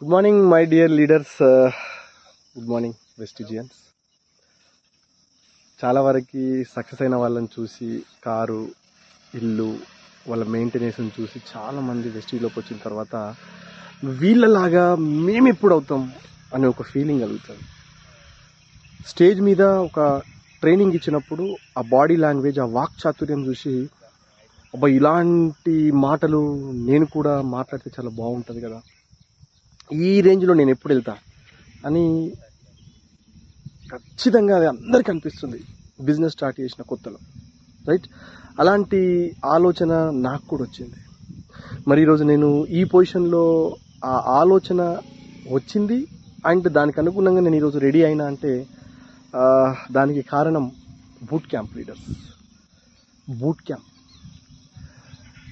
Good morning my dear leaders good morning Vestigians చాలా వరకు success అయిన వాళ్ళని చూసి కారు ఇల్లు వాళ్ళ మెయింటెనెన్స్ని చూసి చాలామంది వెస్టిజ్లోకి వచ్చిన తర్వాత వీళ్ళలాగా మేము ఎప్పుడు అవుతాం అనే ఒక ఫీలింగ్ కలుగుతుంది. స్టేజ్ మీద ఒక ట్రైనింగ్ ఇచ్చినప్పుడు ఆ బాడీ లాంగ్వేజ్ ఆ వాక్ చాతుర్యం చూసి అబ్బా ఇలాంటి మాటలు నేను కూడా మాట్లాడితే చాలా బాగుంటుంది కదా. ఈ రేంజ్లో నేను ఎప్పుడు వెళ్తా. అని ఖచ్చితంగా అది అందరికీ అనిపిస్తుంది. బిజినెస్ స్టార్ట్ చేసిన కొత్తలో. రైట్? అలాంటి ఆలోచన నాకు కూడా వచ్చింది. మరి ఈరోజు నేను ఈ పొజిషన్లో ఆ ఆలోచన వచ్చింది. అండ్ దానికి అనుగుణంగా నేను ఈరోజు రెడీ అయినా అంటే దానికి కారణం boot camp leaders. Boot camp.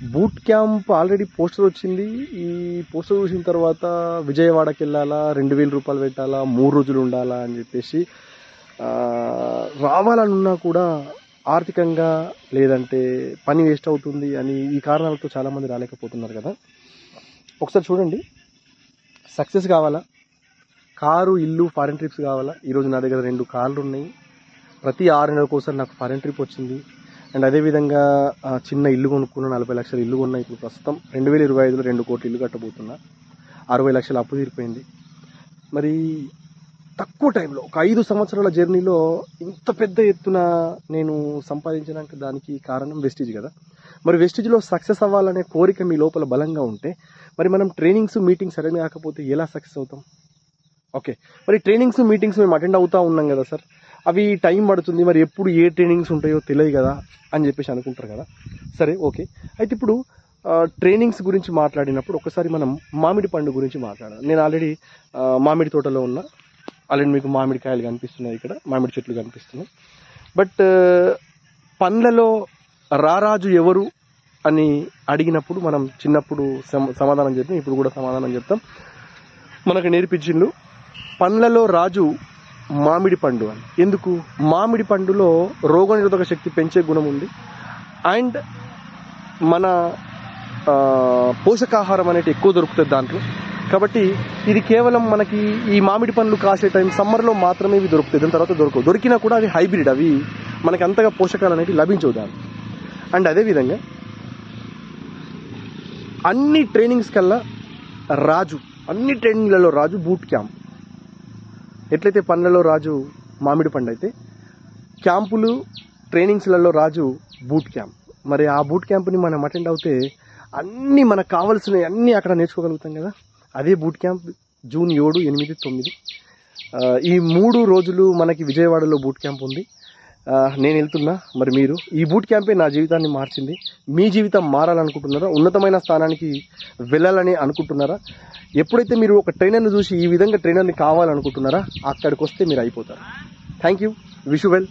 Boot camp already poster వచ్చింది. ఈ పోస్టర్ చూసిన తర్వాత విజయవాడకి వెళ్ళాలా రెండు వేల రూపాయలు పెట్టాలా మూడు రోజులు ఉండాలా అని చెప్పేసి రావాలనున్నా కూడా ఆర్థికంగా లేదంటే పని వేస్ట్ అవుతుంది అని ఈ కారణాలతో చాలామంది రాలేకపోతున్నారు కదా. ఒకసారి చూడండి. సక్సెస్ కావాలా? కారు ఇల్లు ఫారెన్ ట్రిప్స్ కావాలా? ఈరోజు నా దగ్గర రెండు కార్లు ఉన్నాయి ప్రతి ఆరు నెలల కోసం నాకు ఫారెన్ ట్రిప్ వచ్చింది. అండ్ అదేవిధంగా చిన్న ఇల్లు కొనుక్కున్న నలభై లక్షల ఇల్లు కొన్నా ఇప్పుడు ప్రస్తుతం రెండు వేల ఇరవై ఐదులో రెండు కోట్ల ఇల్లు కట్టబోతున్నా. అరవై లక్షల అప్పు తీరిపోయింది. మరి తక్కువ టైంలో ఒక ఐదు సంవత్సరాల జర్నీలో ఇంత పెద్ద ఎత్తున నేను సంపాదించడానికి దానికి కారణం వెస్టేజ్ కదా. మరి వెస్టేజ్లో సక్సెస్ అవ్వాలనే కోరిక మీ లోపల బలంగా ఉంటే మరి మనం ట్రైనింగ్స్ మీటింగ్స్ సరైన కాకపోతే ఎలా సక్సెస్ అవుతాం? ఓకే. మరి ట్రైనింగ్స్ మీటింగ్స్ మేము అటెండ్ అవుతూ ఉన్నాం కదా సార్. అవి టైం పడుతుంది మరి ఎప్పుడు ఏ ట్రైనింగ్స్ ఉంటాయో తెలియదు కదా అని చెప్పేసి అనుకుంటారు కదా. సరే ఓకే. అయితే ఇప్పుడు ట్రైనింగ్స్ గురించి మాట్లాడినప్పుడు ఒకసారి మనం మామిడి పండు గురించి మాట్లాడాలి. నేను ఆల్రెడీ మామిడి తోటలో ఉన్న. ఆల్రెడీ మీకు మామిడికాయలు కనిపిస్తున్నాయి ఇక్కడ మామిడి చెట్లు కనిపిస్తున్నాయి. బట్ పండ్లలో రారాజు ఎవరు అని అడిగినప్పుడు మనం చిన్నప్పుడు సమాధానం చెప్తాం ఇప్పుడు కూడా సమాధానం చెప్తాం. మనకు నేర్పించిండు పండ్లలో రాజు మామిడి పండు అని. ఎందుకు? మామిడి పండులో రోగనిరోధక శక్తి పెంచే గుణం ఉంది. అండ్ మన పోషకాహారం అనేది ఎక్కువ దొరుకుతుంది దాంట్లో. కాబట్టి ఇది కేవలం మనకి ఈ మామిడి పండ్లు కాసే టైం సమ్మర్లో మాత్రమే ఇవి దొరుకుతాయి. దాని తర్వాత దొరకవు. దొరికినా కూడా అవి హైబ్రిడ్. అవి మనకి అంతగా పోషకాలు అనేవి లభించవు దాన్ని అండ్ అదేవిధంగా అన్ని ట్రైనింగ్స్ కల్లా రాజు అన్ని ట్రైనింగ్లలో రాజు బూట్ క్యాంప్ ఎట్లయితే పండ్లలో రాజు మామిడి పండు అయితే క్యాంపులు ట్రైనింగ్స్లలో రాజు బూట్ క్యాంప్. మరి ఆ బూట్ క్యాంప్ని మనం అటెండ్ అవుతే అన్నీ మనకు కావాల్సినవి అన్నీ అక్కడ నేర్చుకోగలుగుతాం కదా? అదే బూట్ క్యాంప్ జూన్ ఏడు ఎనిమిది తొమ్మిది. ఈ మూడు రోజులు మనకి విజయవాడలో బూట్ క్యాంప్ ఉంది. నేను వెళ్తున్నా. మరి మీరు ఈ బూట్ క్యాంపే నా జీవితాన్ని మార్చింది. మీ జీవితం మారాలనుకుంటున్నారా? ఉన్నతమైన స్థానానికి వెళ్ళాలని అనుకుంటున్నారా? ఎప్పుడైతే మీరు ఒక ట్రైనర్ని చూసి ఈ విధంగా ట్రైనర్ని కావాలనుకుంటున్నారా అక్కడికి వస్తే మీరు అయిపోతారు. Thank you wish well